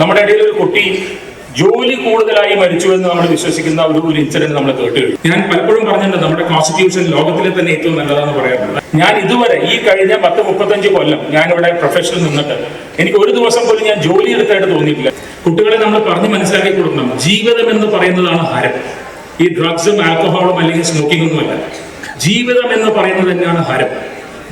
നമ്മുടെ ഇടയിൽ ഒരു കുട്ടി ജോലി കൂടുതലായി മരിച്ചു എന്ന് നമ്മൾ വിശ്വസിക്കുന്ന ഒരു ഒരു ഇൻസിഡന്റ് നമ്മൾ കേട്ടു. ഞാൻ പലപ്പോഴും പറഞ്ഞിട്ടുണ്ട് നമ്മുടെ കോൺസ്റ്റിറ്റ്യൂഷൻ ലോകത്തിലെ തന്നെ ഏറ്റവും നല്ലതാണെന്ന് പറയാറുണ്ട്. ഞാൻ ഇതുവരെ ഈ കഴിഞ്ഞ പത്ത് മുപ്പത്തഞ്ച് കൊല്ലം ഞാൻ ഇവിടെ പ്രൊഫഷനിൽ നിന്നിട്ട് എനിക്ക് ഒരു ദിവസം പോലും ഞാൻ ജോലി എടുത്തായിട്ട് തോന്നിയിട്ടില്ല. കുട്ടികളെ നമ്മൾ പറഞ്ഞ് മനസ്സിലാക്കി കൊടുക്കണം. ജീവിതം എന്ന് പറയുന്നതാണ് ഹരം. ഈ ഡ്രഗ്സും ആൽക്കഹോളും അല്ലെങ്കിൽ സ്മോക്കിംഗ് ഒന്നുമല്ല. ജീവിതം എന്ന് പറയുന്നത് തന്നെയാണ് ഹരം.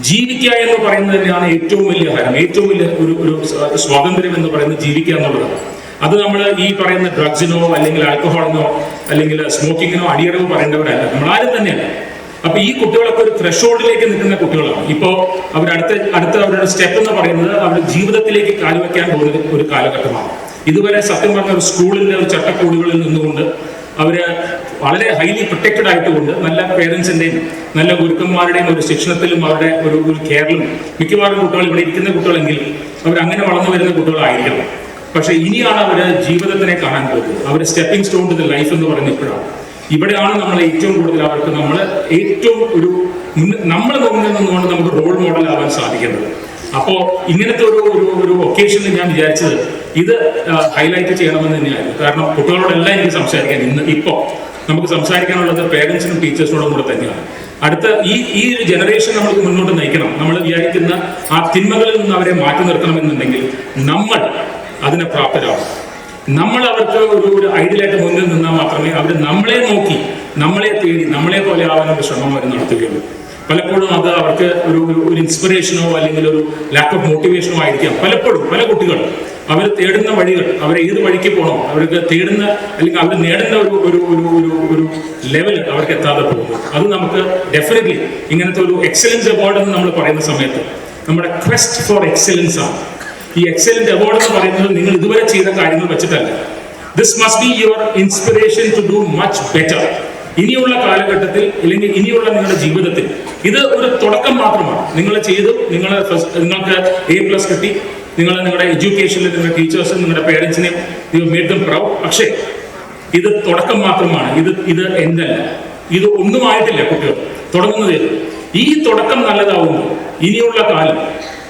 ജീവിക്കുക എന്ന് പറയുന്നത് തന്നെയാണ് ഏറ്റവും വലിയ ഹരം. ഏറ്റവും വലിയ ഒരു ഒരു സ്വാതന്ത്ര്യം എന്ന് പറയുന്നത് ജീവിക്കുക എന്നുള്ളതാണ്. അത് നമ്മൾ ഈ പറയുന്ന ഡ്രഗ്സിനോ അല്ലെങ്കിൽ ആൽക്കഹോളിനോ അല്ലെങ്കിൽ സ്മോക്കിങ്ങിനോ അടിയറവ് പറയേണ്ടവരല്ല. നമ്മളാരും തന്നെയല്ല. അപ്പൊ ഈ കുട്ടികളൊക്കെ ഒരു ത്രഷോൾഡിലേക്ക് നിൽക്കുന്ന കുട്ടികളാണ്. ഇപ്പോ അവർ അടുത്ത അടുത്ത അവരുടെ സ്റ്റെപ്പ് എന്ന് പറയുന്നത് അവർ ജീവിതത്തിലേക്ക് കാലുവെക്കാൻ പോകുന്ന ഒരു കാലഘട്ടമാണ്. ഇതുവരെ സത്യം പറഞ്ഞ ഒരു സ്കൂളിന്റെ ഒരു ചട്ടക്കൂടുകളിൽ നിന്നുകൊണ്ട് അവർ വളരെ ഹൈലി പ്രൊട്ടക്റ്റഡ് ആയിട്ടുകൊണ്ട് നല്ല പേരൻസിന്റെയും നല്ല ഗുരുക്കന്മാരുടെയും ഒരു ശിക്ഷണത്തിലും അവരുടെ ഒരു ഒരു കെയറിലും മിക്കവാറും കുട്ടികൾ ഇവിടെ ഇരിക്കുന്ന കുട്ടികളെങ്കിൽ അവർ അങ്ങനെ വളർന്നു വരുന്ന കുട്ടികളായിരിക്കണം. പക്ഷെ ഇനിയാണ് അവർ ജീവിതത്തിനെ കാണാൻ പോകുന്നത്. അവർ stepping stone to the life എന്ന് പറയുന്ന ഇപ്പോഴാണ്. ഇവിടെയാണ് നമ്മൾ ഏറ്റവും കൂടുതൽ അവർക്ക് നമ്മൾ ഏറ്റവും ഒരു നമ്മൾ മുന്നിൽ നിന്നുകൊണ്ട് നമുക്ക് റോൾ മോഡൽ ആവാൻ സാധിക്കുന്നത്. അപ്പോൾ ഇങ്ങനത്തെ ഒരു ഒരു ഒരു ഒക്കേഷനിൽ ഞാൻ വിചാരിച്ചത് ഇത് ഹൈലൈറ്റ് ചെയ്യണമെന്ന് തന്നെയായിരുന്നു. കാരണം കുട്ടികളോടെല്ലാം എനിക്ക് സംസാരിക്കാൻ ഇന്ന് ഇപ്പോ നമുക്ക് സംസാരിക്കാനുള്ളത് പേരൻസിനും ടീച്ചേഴ്സിനോടും കൂടെ തന്നെയാണ്. അടുത്ത ഈ ഈ ഒരു ജനറേഷൻ നമുക്ക് മുന്നോട്ട് നയിക്കണം. നമ്മൾ വിചാരിക്കുന്ന ആ തിന്മകളിൽ നിന്ന് അവരെ മാറ്റി നിർത്തണമെന്നുണ്ടെങ്കിൽ നമ്മൾ അതിനെ പ്രാപ്തരാകും നമ്മൾ അവർക്ക് ഒരു ഒരു ഐഡിയലായിട്ട് മുന്നിൽ നിന്നാൽ മാത്രമേ അവർ നമ്മളെ നോക്കി നമ്മളെ തേടി നമ്മളെ പോലെ ആവാനുള്ള ശ്രമം അവർ നടത്തുകയുള്ളൂ. പലപ്പോഴും അത് അവർക്ക് ഒരു ഒരു- ഇൻസ്പിറേഷനോ അല്ലെങ്കിൽ ഒരു ലാക്ക് ഓഫ് മോട്ടിവേഷനോ ആയിരിക്കാം. പലപ്പോഴും പല കുട്ടികൾ അവർ തേടുന്ന വഴികൾ അവർ ഏത് വഴിക്ക് പോകണം അവർക്ക് തേടുന്ന അല്ലെങ്കിൽ അവർ നേടുന്ന ഒരു ഒരു ഒരു ഒരു ഒരു ലെവൽ അവർക്ക് എത്താതെ പോകുന്നു അത് നമുക്ക് ഡെഫിനറ്റ്ലി ഇങ്ങനത്തെ ഒരു എക്സലൻസ് അവാർഡ് എന്ന് നമ്മൾ പറയുന്ന സമയത്ത് നമ്മുടെ ക്വസ്റ്റ് ഫോർ എക്സലൻസ് ആണ്. ഈ എക്സലന്റ് അവാർഡ് എന്ന് പറയുന്നത് നിങ്ങൾ ഇതുവരെ ചെയ്ത കാര്യങ്ങൾ വെച്ചിട്ടല്ല. This must be your inspiration to do much better ഇനിയുള്ള കാലഘട്ടത്തിൽ അല്ലെങ്കിൽ ഇനിയുള്ള നിങ്ങളുടെ ജീവിതത്തിൽ ഇത് ഒരു തുടക്കം മാത്രമാണ്. നിങ്ങൾ ചെയ്തു നിങ്ങൾ നിങ്ങൾക്ക് എ പ്ലസ് കിട്ടി നിങ്ങൾ നിങ്ങളുടെ എഡ്യൂക്കേഷനിൽ നിങ്ങളുടെ ടീച്ചേഴ്സും നിങ്ങളുടെ പേരൻസിനെയും യു മേഡ് ദം പ്രൗഡ് പക്ഷേ ഇത് തുടക്കം മാത്രമാണ്. ഇത് ഇത് എന്തല്ല? ഇത് ഒന്നുമായിട്ടില്ല കുട്ടികൾ. തുടങ്ങുന്നത് ഈ തുടക്കം നല്ലതാവുമ്പോൾ ഇനിയുള്ള കാലം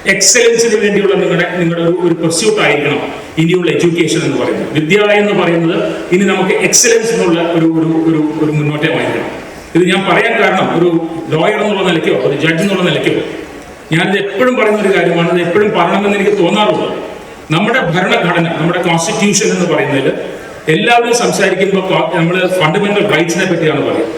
എക്സലൻസിന് വേണ്ടിയുള്ള നിങ്ങളുടെ നിങ്ങളുടെ ഒരു ഒരു പെർസ്യൂട്ട് ആയിരിക്കണം ഇനിയുള്ള എഡ്യൂക്കേഷൻ എന്ന് പറയുന്നത്. വിദ്യ എന്ന് പറയുന്നത് ഇനി നമുക്ക് എക്സലൻസ് എന്നുള്ള ഒരു ഒരു ഒരു ഒരു മുന്നോട്ടമായിരിക്കണം. ഇത് ഞാൻ പറയാൻ കാരണം ഒരു ലോയർ എന്നുള്ള നിലയ്ക്കോ ഒരു ജഡ്ജ് എന്നുള്ള നിലയ്ക്കോ ഞാനിത് എപ്പോഴും പറയുന്ന ഒരു കാര്യമാണ് ഇത് എപ്പോഴും പറയണമെന്ന് എനിക്ക് തോന്നാറുള്ളത് നമ്മുടെ ഭരണഘടന നമ്മുടെ കോൺസ്റ്റിറ്റ്യൂഷൻ എന്ന് പറയുന്നതിൽ എല്ലാവരും സംസാരിക്കുമ്പോൾ നമ്മൾ ഫണ്ടമെന്റൽ റൈറ്റ്സിനെ പറ്റിയാണ് പറയുന്നത്.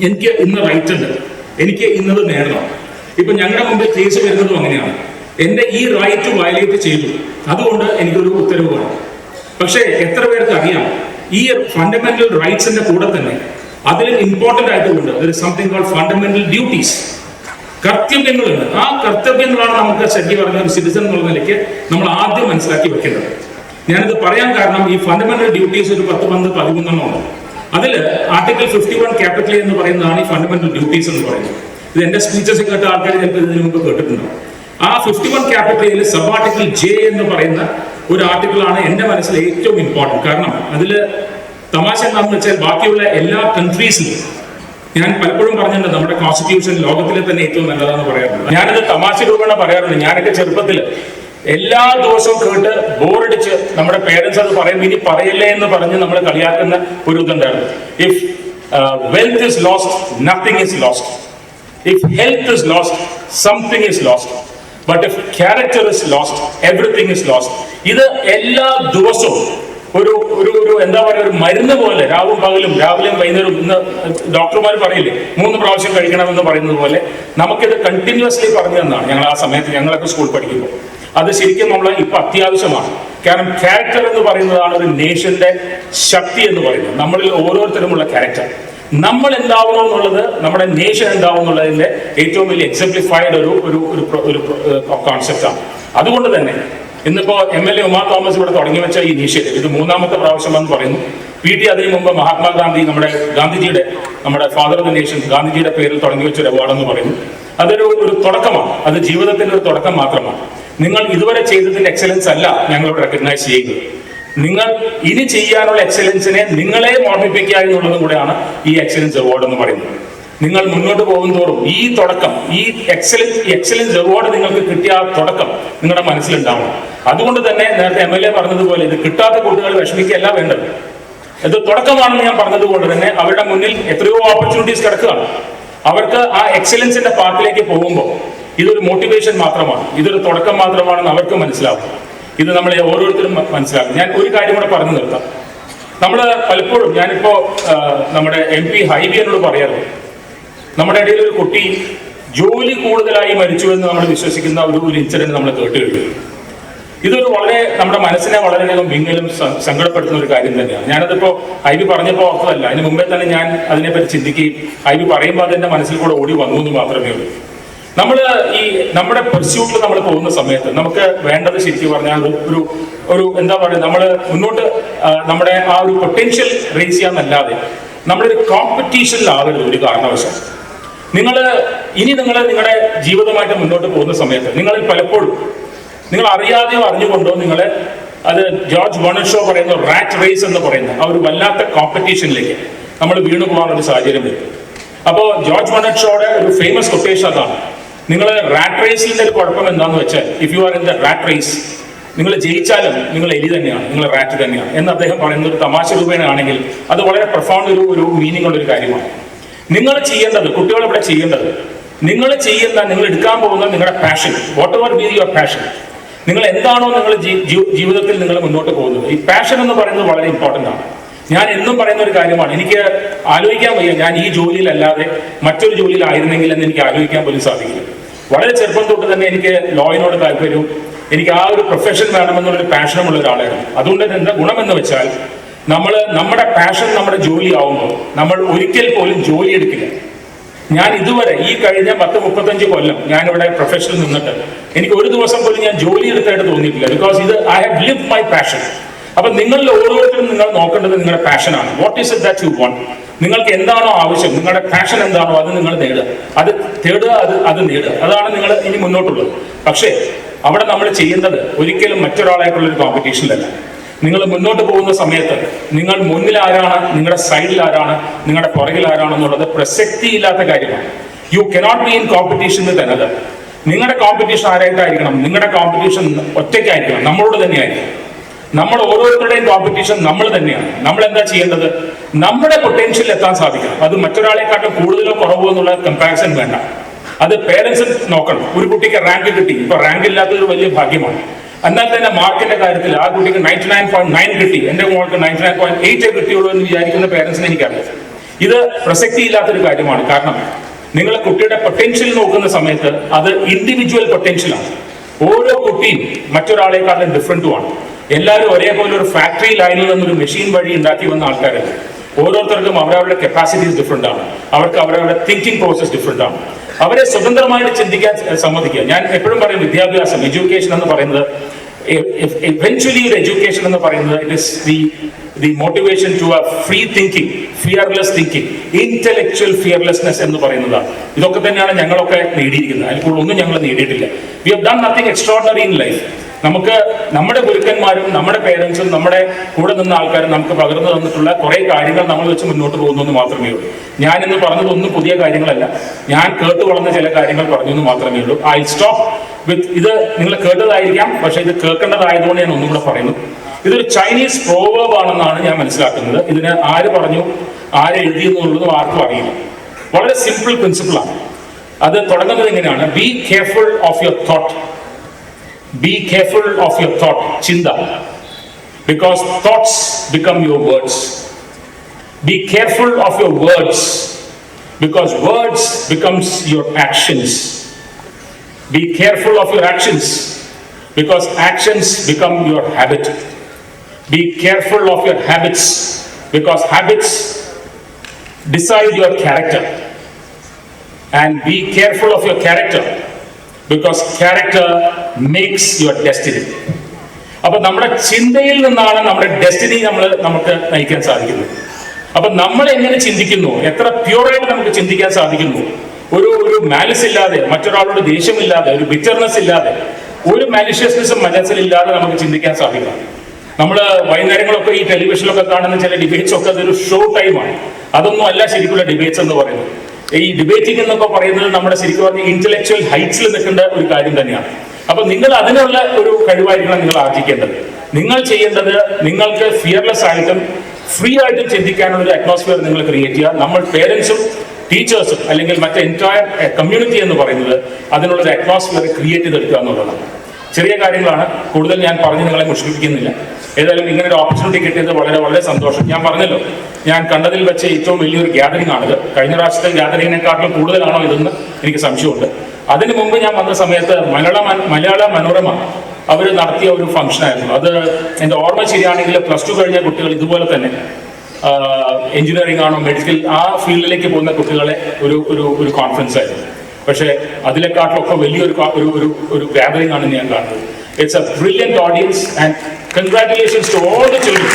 എനിക്ക് ഇന്ന് റൈറ്റ് ഉണ്ട്. എനിക്ക് ഇന്നത് നേടണം. ഇപ്പൊ ഞങ്ങളുടെ മുമ്പിൽ കേസ് വരുന്നതും അങ്ങനെയാണ്. എന്റെ ഈ റൈറ്റ് വയലേറ്റ് ചെയ്തു. അതുകൊണ്ട് എനിക്കൊരു ഉത്തരവ് വേണം. പക്ഷേ എത്ര പേർക്ക് അറിയാം? ഈ ഫണ്ടമെന്റൽ റൈറ്റ്സിന്റെ കൂടെ തന്നെ അതിൽ ഇമ്പോർട്ടന്റ് ആയിട്ടുകൊണ്ട് സംതിങ് കോൾ ഫണ്ടമെന്റൽ ഡ്യൂട്ടീസ് കർത്തവ്യങ്ങളുണ്ട്. ആ കർത്തവ്യങ്ങളാണ് നമുക്ക് ശരി പറഞ്ഞ ഒരു സിറ്റിസൺ എന്നുള്ള നിലയ്ക്ക് നമ്മൾ ആദ്യം മനസ്സിലാക്കി വെക്കേണ്ടത്. ഞാനിത് പറയാൻ കാരണം ഈ ഫണ്ടമെന്റൽ ഡ്യൂട്ടീസ് ഒരു പത്ത് പന്ത് പതിമൂന്നെണ്ണം ഉണ്ട്. അതിൽ ആർട്ടിക്കിൾ ഫിഫ്റ്റി വൺ ക്യാപിറ്റൽ എന്ന് പറയുന്നതാണ് ഈ ഫണ്ടമെന്റൽ ഡ്യൂട്ടീസ് എന്ന് പറയുന്നത്. ഇത് എന്റെ സ്പീച്ചസ് കേട്ട ആൾക്കാർ ചിലപ്പോൾ ഇതിനു മുമ്പ് കേട്ടിട്ടുണ്ടാവും. ആ ഫിഫ്റ്റി വൺ ക്യാപിറ്റലിൽ സബ് ആർട്ടിക്കിൾ ജെ എന്ന് പറയുന്ന ഒരു ആർട്ടിക്കിൾ ആണ് എന്റെ മനസ്സിൽ ഏറ്റവും ഇമ്പോർട്ടന്റ് കാരണം അതിൽ തമാശ എന്താണെന്ന് വെച്ചാൽ ബാക്കിയുള്ള എല്ലാ കൺട്രീസിലും ഞാൻ പലപ്പോഴും പറഞ്ഞിട്ടുണ്ട് നമ്മുടെ കോൺസ്റ്റിറ്റ്യൂഷൻ ലോകത്തിലെ തന്നെ ഏറ്റവും നല്ലതാണെന്ന് പറയാറുണ്ട്. ഞാനിത് തമാശ രൂപേണ പറയാറുണ്ട്. ഞാനൊക്കെ ചെറുപ്പത്തിൽ എല്ലാ ദിവസവും കേട്ട് ബോറടിച്ച് നമ്മുടെ പേരൻസ് അത് പറയും ഇനി പറയല്ലേ എന്ന് പറഞ്ഞ് നമ്മൾ കളിയാക്കുന്ന ഒരു ഇതുണ്ടായിരുന്നു. If wealth is lost nothing is lost if health is lost, something is lost. But if character is lost everything is lost ഇത് എല്ലാ ദിവസവും ഒരു ഒരു ഒരു എന്താ പറയുക ഒരു മരുന്ന് പോലെ രാവും പകലും രാവിലെയും വൈകുന്നേരവും ഇന്ന് ഡോക്ടർമാർ പറയില്ലേ മൂന്ന് പ്രാവശ്യം കഴിക്കണമെന്ന് പറയുന്നത് പോലെ നമുക്കിത് കണ്ടിന്യൂസ്ലി പറഞ്ഞു തന്നാണ്. ഞങ്ങൾ ആ സമയത്ത് ഞങ്ങളൊക്കെ സ്കൂൾ പഠിക്കുമ്പോൾ. അത് ശരിക്കും നമ്മൾ ഇപ്പൊ അത്യാവശ്യമാണ്. കാരണം ക്യാരക്ടർ എന്ന് പറയുന്നതാണ് ഒരു നേഷന്റെ ശക്തി എന്ന് പറയുന്നത്. നമ്മളിൽ ഓരോരുത്തരുമുള്ള ക്യാരക്ടർ നമ്മൾ എന്താവണം എന്നുള്ളത് നമ്മുടെ നേഷൻ എന്താവും എന്നുള്ളതിന്റെ ഏറ്റവും വലിയ എക്സംപ്ലിഫൈഡ് ഒരു ഒരു ഒരു കോൺസെപ്റ്റാണ് അതുകൊണ്ട് തന്നെ ഇന്നിപ്പോ M L A Uma Thomas ഇവിടെ തുടങ്ങി വെച്ച ഈ ഇനീഷ്യേറ്റീവ് ഇത് മൂന്നാമത്തെ പ്രാവശ്യം എന്ന് പറയുന്നു. പി ടി അതിനു മുമ്പ് മഹാത്മാഗാന്ധി നമ്മുടെ ഗാന്ധിജിയുടെ നമ്മുടെ ഫാദർ ഓഫ് ദ നേഷൻ ഗാന്ധിജിയുടെ പേരിൽ തുടങ്ങി വെച്ച ഒരു അവാർഡ് എന്ന് പറയുന്നു. അതൊരു ഒരു തുടക്കമാണ്. അത് ജീവിതത്തിന്റെ ഒരു തുടക്കം മാത്രമാണ്. നിങ്ങൾ ഇതുവരെ ചെയ്തതിന്റെ എക്സലൻസ് അല്ല ഞങ്ങളോട് റെക്കഗ്നൈസ് ചെയ്യുന്നത്. നിങ്ങൾ ഇനി ചെയ്യാനുള്ള എക്സലൻസിനെ നിങ്ങളെ ഓർമ്മിപ്പിക്കുക എന്നുള്ളതും കൂടെയാണ് ഈ എക്സലൻസ് അവാർഡ് എന്ന് പറയുന്നത്. നിങ്ങൾ മുന്നോട്ട് പോകും തോറും ഈ തുടക്കം ഈ എക്സലൻസ് എക്സലൻസ് അവാർഡ് നിങ്ങൾക്ക് കിട്ടിയ ആ തുടക്കം നിങ്ങളുടെ മനസ്സിലുണ്ടാവണം. അതുകൊണ്ട് തന്നെ നേരത്തെ എം എൽ എ പറഞ്ഞതുപോലെ ഇത് കിട്ടാത്ത കുട്ടികൾ വിഷമിക്കുകയല്ല വേണ്ടത്. ഇത് തുടക്കമാണെന്ന് ഞാൻ പറഞ്ഞതുകൊണ്ട് തന്നെ അവരുടെ മുന്നിൽ എത്രയോ ഓപ്പർച്യൂണിറ്റീസ് കിടക്കുകയാണ് അവർക്ക് ആ എക്സലൻസിന്റെ പാത്തിലേക്ക് പോകുമ്പോൾ ഇതൊരു മോട്ടിവേഷൻ മാത്രമാണ്. ഇതൊരു തുടക്കം മാത്രമാണെന്ന് അവർക്ക് മനസ്സിലാവും. ഇത് നമ്മൾ ഓരോരുത്തരും മനസ്സിലാക്കും. ഞാൻ ഒരു കാര്യം കൂടെ പറഞ്ഞു നിർത്താം. നമ്മൾ പലപ്പോഴും ഞാനിപ്പോ നമ്മുടെ എം പി ഹൈബിയനോട് പറയാറുണ്ട്. നമ്മുടെ ഇടയിൽ ഒരു കുട്ടി ജോലി കൂടുതലായി മരിച്ചു എന്ന് നമ്മൾ വിശ്വസിക്കുന്ന ഒരു ഒരു ഇൻസിഡന്റ് നമ്മൾ കേട്ട് കഴിഞ്ഞു. ഇതൊരു വളരെ നമ്മുടെ മനസ്സിനെ വളരെയധികം വിങ്ങലും സങ്കടപ്പെടുത്തുന്ന ഒരു കാര്യം തന്നെയാണ്. ഞാനതിപ്പോ ഐബി പറഞ്ഞപ്പോൾ ഓർത്തതല്ല. അതിന് മുമ്പേ തന്നെ ഞാൻ അതിനെപ്പറ്റി ചിന്തിക്കുകയും ഐബി പറയുമ്പോൾ അതെന്റെ മനസ്സിൽ കൂടെ ഓടി വന്നു എന്ന് മാത്രമേ ഉള്ളൂ. നമ്മൾ ഈ നമ്മുടെ പെർസ്യൂട്ടിൽ നമ്മൾ പോകുന്ന സമയത്ത് നമുക്ക് വേണ്ടത് ശരിക്കും പറഞ്ഞാൽ ഒരു- ഒരു എന്താ പറയുക നമ്മൾ മുന്നോട്ട് നമ്മുടെ ആ ഒരു പൊട്ടൻഷ്യൽ റേസ് ചെയ്യാന്നല്ലാതെ നമ്മളൊരു കോമ്പറ്റീഷനിലാകരുത് ഒരു കാരണവശം നിങ്ങൾ ഇനി നിങ്ങൾ നിങ്ങളുടെ ജീവിതമായിട്ട് മുന്നോട്ട് പോകുന്ന സമയത്ത് നിങ്ങൾ പലപ്പോഴും നിങ്ങൾ അറിയാതെയോ അറിഞ്ഞുകൊണ്ടോ നിങ്ങൾ അത് ജോർജ് ബോണഷോ പറയുന്ന റാറ്റ് റേസ് എന്ന് പറയുന്ന ആ ഒരു വല്ലാത്ത കോമ്പറ്റീഷനിലേക്ക് നമ്മൾ വീണു പോകാനുള്ള സാഹചര്യം വരും. അപ്പോൾ ജോർജ് ബോണറ്റ് ഷോയുടെ ഒരു ഫേമസ് കൊട്ടേഷൻ അതാണ്. നിങ്ങൾ റാറ്റ് റേസിന്റെ ഒരു കുഴപ്പം എന്താണെന്ന് വെച്ചാൽ if you are in the rat race നിങ്ങൾ ജയിച്ചാലും നിങ്ങൾ എലി തന്നെയാണ് നിങ്ങൾ റാറ്റ് തന്നെയാണ്. എന്ന് അദ്ദേഹം പറയുന്ന ഒരു തമാശ രൂപേണ ആണെങ്കിൽ അത് വളരെ പ്രൊഫൗണ്ട് ഒരു ഒരു മീനിങ് ഉള്ള ഒരു കാര്യമാണ്. നിങ്ങൾ ചെയ്യേണ്ടത് കുട്ടികൾ ഇവിടെ ചെയ്യേണ്ടത് നിങ്ങൾ ചെയ്യുന്ന നിങ്ങൾ എടുക്കാൻ പോകുന്ന നിങ്ങളുടെ passion whatever be your passion നിങ്ങൾ എന്താണോ നിങ്ങൾ ജീവിതത്തിൽ നിങ്ങൾ മുന്നോട്ട് പോകുന്നത്. ഈ പാഷൻ എന്ന് പറയുന്നത് വളരെ ഇമ്പോർട്ടന്റ് ആണ്. ഞാൻ എന്നും പറയുന്ന ഒരു കാര്യമാണ് എനിക്ക് ആലോചിക്കാൻ വയ്യ ഞാൻ ഈ ജോലിയിലല്ലാതെ മറ്റൊരു ജോലിയിലായിരുന്നെങ്കിൽ എന്ന് എനിക്ക് ആലോചിക്കാൻ പോലും സാധിക്കില്ല. വളരെ ചെറുപ്പം തൊട്ട് തന്നെ എനിക്ക് ലോയിനോട് താല്പര്യവും എനിക്ക് ആ ഒരു പ്രൊഫഷൻ വേണമെന്നുള്ളൊരു പാഷനുമുള്ള ഒരാളായിരുന്നു. അതുകൊണ്ട് തന്നെ എന്താ ഗുണമെന്ന് വെച്ചാൽ നമ്മൾ നമ്മുടെ പാഷൻ നമ്മുടെ ജോലി ആവുമ്പോൾ നമ്മൾ ഒരിക്കൽ പോലും ജോലി എടുക്കില്ല. ഞാൻ ഇതുവരെ ഈ കഴിഞ്ഞ പത്ത് മുപ്പത്തഞ്ച് കൊല്ലം ഞാൻ ഇവിടെ പ്രൊഫഷനിൽ നിന്നിട്ട് എനിക്ക് ഒരു ദിവസം പോലും ഞാൻ ജോലി എടുത്തായിട്ട് തോന്നിയിട്ടില്ല. ബിക്കോസ് ഇത് I have live my passion അപ്പൊ നിങ്ങളിൽ ഓരോരുത്തരും നിങ്ങൾ നോക്കേണ്ടത് നിങ്ങളുടെ പാഷനാണ് what is it that you want നിങ്ങൾക്ക് എന്താണോ ആവശ്യം നിങ്ങളുടെ പാഷൻ എന്താണോ അത് നിങ്ങൾ നേടുക. അത് തേടുക അത് അത് നേടുക. അതാണ് നിങ്ങൾ ഇനി മുന്നോട്ടുള്ളത്. പക്ഷേ അവിടെ നമ്മൾ ചെയ്യുന്നത് ഒരിക്കലും മറ്റൊരാളായിട്ടുള്ള ഒരു കോമ്പറ്റീഷനിലല്ല നിങ്ങൾ മുന്നോട്ട് പോകുന്ന സമയത്ത് നിങ്ങൾ മുന്നിൽ ആരാണ് നിങ്ങളുടെ സൈഡിൽ ആരാണ് നിങ്ങളുടെ പുറകിൽ ആരാണെന്നുള്ളത് പ്രസക്തി ഇല്ലാത്ത കാര്യമാണ്. You cannot be in competition with another നിങ്ങളുടെ കോമ്പറ്റീഷൻ ആരായിട്ടായിരിക്കണം? നിങ്ങളുടെ കോമ്പറ്റീഷൻ ഒറ്റയ്ക്കായിരിക്കണം. നമ്മളോട് തന്നെയായിരിക്കണം. നമ്മൾ ഓരോരുത്തരുടെയും കോമ്പറ്റീഷൻ നമ്മൾ തന്നെയാണ്. നമ്മൾ എന്താ ചെയ്യേണ്ടത്? നമ്മുടെ പൊട്ടൻഷ്യൽ എത്താൻ സാധിക്കണം. അത് മറ്റൊരാളെക്കാട്ടും കൂടുതലോ കുറവോ എന്നുള്ള കമ്പാരിസൺ വേണ്ട. അത് പേരൻസ് നോക്കണം. ഒരു കുട്ടിക്ക് റാങ്ക് കിട്ടി. ഇപ്പൊ റാങ്ക് ഇല്ലാത്തൊരു വലിയ ഭാഗ്യമാണ്. എന്നാൽ തന്നെ മാർക്കിന്റെ കാര്യത്തിൽ ആ കുട്ടിക്ക് നയന്റി നയൻ പോയിന്റ് നയൻ കിട്ടി. എന്റെ മോൾക്ക് നയന്റി നയൻ പോയിന്റ് എയ്റ്റ് കിട്ടിയുള്ളൂ എന്ന് വിചാരിക്കുന്ന പേരൻസിനെ എനിക്കറിയാം. ഇത് പ്രസക്തിയില്ലാത്തൊരു കാര്യമാണ്. കാരണം നിങ്ങൾ കുട്ടിയുടെ പൊട്ടൻഷ്യൽ നോക്കുന്ന സമയത്ത് അത് ഇൻഡിവിജ്വൽ പൊട്ടൻഷ്യലാണ് ഓരോ കുട്ടിയും മറ്റൊരാളെക്കാളും ഡിഫറന്റുമാണ് എല്ലാവരും ഒരേപോലെ ഒരു ഫാക്ടറി ലൈനിൽ നിന്നൊരു മെഷീൻ വഴി ഉണ്ടാക്കി വന്ന ആൾക്കാരല്ല? ഓരോരുത്തർക്കും അവരവരുടെ കപ്പാസിറ്റീസ് ഡിഫറെന്റ് ആണ്. അവർക്ക് അവരവരുടെ തിങ്കിങ് പ്രോസസ് ഡിഫറെന്റ് ആണ്. അവരെ സ്വതന്ത്രമായിട്ട് ചിന്തിക്കാൻ സമ്മതിക്കുക. ഞാൻ എപ്പോഴും പറയും വിദ്യാഭ്യാസം എഡ്യൂക്കേഷൻ എന്ന് പറയുന്നത് എവൻച്വലി ഒരു എഡ്യൂക്കേഷൻ എന്ന് പറയുന്നത് it is the the motivation to a free thinking fearless thinking intellectual fearlessness എന്ന് പറയുന്നതാണ്. ഇതൊക്കെ തന്നെയാണ് ഞങ്ങളൊക്കെ നേടിയിരിക്കുന്നത്. അതിൽ കൂടുതൽ ഒന്നും ഞങ്ങൾ നേടിയിട്ടില്ല. We have done nothing extraordinary in life നമുക്ക് നമ്മുടെ ഗുരുക്കന്മാരും നമ്മുടെ പേരൻസും നമ്മുടെ കൂടെ നിന്ന ആൾക്കാരും നമുക്ക് പകർന്നു തന്നിട്ടുള്ള കുറെ കാര്യങ്ങൾ നമ്മൾ വെച്ച് മുന്നോട്ട് പോകുന്നു എന്ന് മാത്രമേ ഉള്ളൂ. ഞാൻ ഇന്ന് പറഞ്ഞതൊന്നും പുതിയ കാര്യങ്ങളല്ല. ഞാൻ കേട്ടു വളർന്ന ചില കാര്യങ്ങൾ പറഞ്ഞു എന്ന് മാത്രമേ ഉള്ളൂ. ഐ സ്റ്റോപ്പ് വിത്ത് ഇത് നിങ്ങൾ കേട്ടതായിരിക്കാം പക്ഷെ ഇത് കേൾക്കേണ്ടതായതുകൊണ്ട് ഞാൻ ഒന്നും കൂടെ പറയുന്നു. ഇതൊരു ചൈനീസ് പ്രോവേബ് ആണെന്നാണ് ഞാൻ മനസ്സിലാക്കുന്നത്. ഇതിന് ആര് പറഞ്ഞു ആര് എഴുതി എന്നുള്ളതും ആർക്കും അറിയില്ല. വളരെ സിമ്പിൾ പ്രിൻസിപ്പിളാണ് അത് തുടങ്ങുന്നത് എങ്ങനെയാണ്? Be careful of your thought Be careful of your thought, chinda, because thoughts become your words. Be careful of your words, because words becomes your actions. Be careful of your actions, because actions become your habit. Be careful of your habits, because habits decide your character. And be careful of your character, because character makes your destiny അപ്പൊ നമ്മുടെ ചിന്തയിൽ നിന്നാണ് നമ്മുടെ destiny നമ്മൾ നമുക്ക് നയിക്കാൻ സാധിക്കുന്നത്. അപ്പൊ നമ്മൾ എങ്ങനെ ചിന്തിക്കുന്നു? എത്ര പ്യൂറായിട്ട് നമുക്ക് ചിന്തിക്കാൻ സാധിക്കുന്നു? ഒരു ഒരു മാലിസ് ഇല്ലാതെ മറ്റൊരാളോട് ദേഷ്യമില്ലാതെ ഒരു ബിറ്റർനെസ് ഇല്ലാതെ ഒരു മാലിഷ്യസ്നെസ്സും മനസ്സിലില്ലാതെ നമുക്ക് ചിന്തിക്കാൻ സാധിക്കണം നമ്മൾ വൈകുന്നേരങ്ങളൊക്കെ ഈ ടെലിവിഷനിലൊക്കെ കാണുന്ന ചില ഡിബേറ്റ്സ് ഒക്കെ അതൊരു ഷോ ടൈമാണ് അതൊന്നും അല്ല ശരിക്കുള്ള ഡിബേറ്റ്സ് എന്ന് പറയുന്നത്. ഈ ഡിബേറ്റിംഗ് എന്നൊക്കെ പറയുന്നത് നമ്മുടെ ശരിക്കും പറഞ്ഞ ഇന്റലക്ച്വൽ ഹൈറ്റ്സിൽ നിൽക്കേണ്ട ഒരു കാര്യം തന്നെയാണ്. അപ്പൊ നിങ്ങൾ അതിനുള്ള ഒരു കഴിവായിരിക്കണം നിങ്ങൾ ആർജിക്കേണ്ടത്. നിങ്ങൾ ചെയ്യേണ്ടത് നിങ്ങൾക്ക് ഫിയർലെസ് ആയിട്ടും ഫ്രീ ആയിട്ടും ചിന്തിക്കാനുള്ള ഒരു അറ്റ്മോസ്ഫിയർ നിങ്ങൾ ക്രിയേറ്റ് ചെയ്യുക. നമ്മൾ പേരൻസും ടീച്ചേഴ്സും അല്ലെങ്കിൽ മറ്റേ എന്റയർ കമ്മ്യൂണിറ്റി എന്ന് പറയുന്നത് അതിനുള്ളൊരു അറ്റ്മോസ്ഫിയർ ക്രിയേറ്റ് ചെയ്തെടുക്കുക എന്നുള്ളതാണ്. ചെറിയ കാര്യങ്ങളാണ്. കൂടുതൽ ഞാൻ പറഞ്ഞ് നിങ്ങളെ മുഷിപ്പിക്കുന്നില്ല. ഏതായാലും ഇങ്ങനെ ഒരു ഓപ്പർച്യൂണിറ്റി കിട്ടിയത് വളരെ വളരെ സന്തോഷം. ഞാൻ പറഞ്ഞല്ലോ ഞാൻ കണ്ടതിൽ വെച്ച് ഏറ്റവും വലിയൊരു ഗ്യാതറിംഗ് ആണിത്. കഴിഞ്ഞ പ്രാവശ്യത്തെ ഗ്യാതറിങ്ങിനെക്കാട്ടിലും കൂടുതലാണോ ഇതെന്ന് എനിക്ക് സംശയമുണ്ട്. അതിനു മുമ്പ് ഞാൻ വന്ന സമയത്ത് മലയാള മലയാള മനോരമ അവർ നടത്തിയ ഒരു ഫംഗ്ഷൻ ആയിരുന്നു. അത് എന്റെ ഓർമ്മ ശരിയാണെങ്കിൽ പ്ലസ് ടു കഴിഞ്ഞ കുട്ടികൾ ഇതുപോലെ തന്നെ എഞ്ചിനീയറിംഗ് ആണോ മെഡിക്കൽ ആ ഫീൽഡിലേക്ക് പോകുന്ന കുട്ടികളെ ഒരു ഒരു ഒരു കോൺഫറൻസ് ആയിരുന്നു. പക്ഷേ അതിലെക്കാട്ടിലൊക്കെ വലിയൊരു ഒരു ഒരു ഒരു ഗാദറിംഗ് ആണ് ഞാൻ കാണുന്നത്. It's a brilliant audience and congratulations to all the children